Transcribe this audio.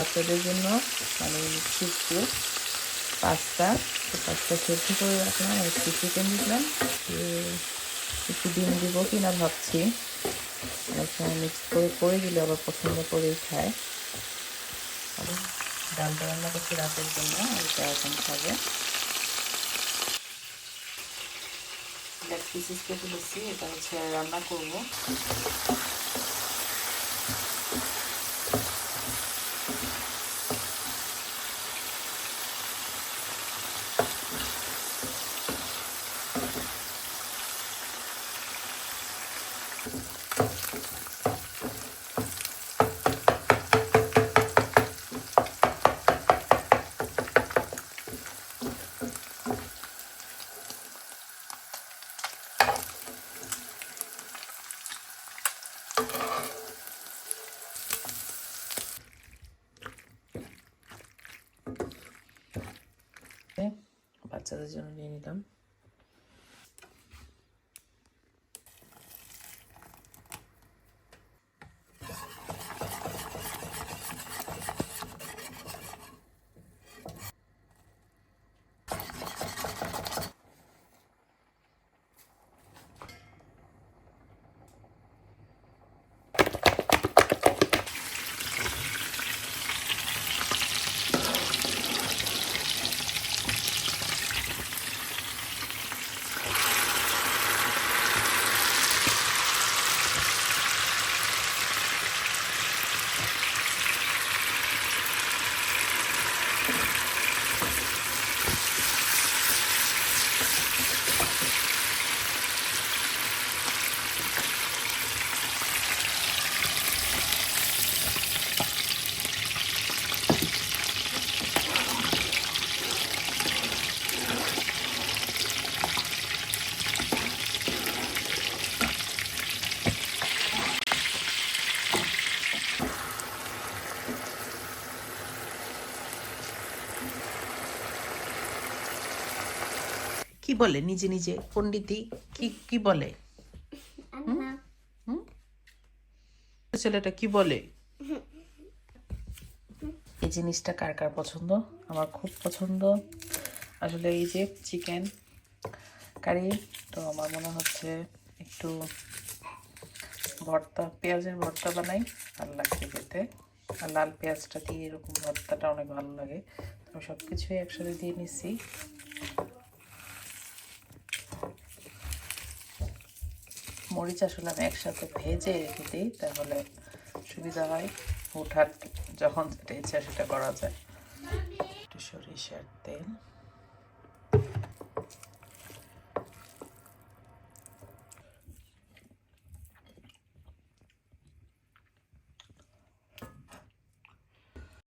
বাচ্চাদের জন্য মানে শিখব পাস্তা। তো পাস্তা সেদ্ধ করে রাখলাম একটু চিকেন দিলাম। একটু ডিম দিব কি না ভাবছি মিক্স করে করে দিলে আবার পছন্দ করেই খায়। ডালটা রান্না করছি রাতের জন্য এটা এখন খাবে। লেগ পিসেস কেটে এটা হচ্ছে রান্না করব। বাচ্চাদের জন্য নিয়ে নিলাম কি বলে নিজে নিজে? পণ্ডিতি কি কি বলে? ছেলেটা কি বলে? এই জিনিসটা কার কার পছন্দ? আমার খুব পছন্দ। আসলে এই যে চিকেন কারি তো আমার মনে হচ্ছে একটু ভর্তা পেঁয়াজের ভর্তা বানাই। ভালো লাগছে খেতে আর লাল পেঁয়াজটা দিয়ে এরকম ভর্তাটা অনেক ভালো লাগে। তো সব কিছুই একসাথে দিয়ে নিচ্ছি। মরিচ আসলে আমি একসাথে ভেজে রেখে দিই, তাহলে সুবিধা হয় হুটহাট যখন যেটা ইচ্ছা সেটা করা যায়। একটু সরিষার তেল।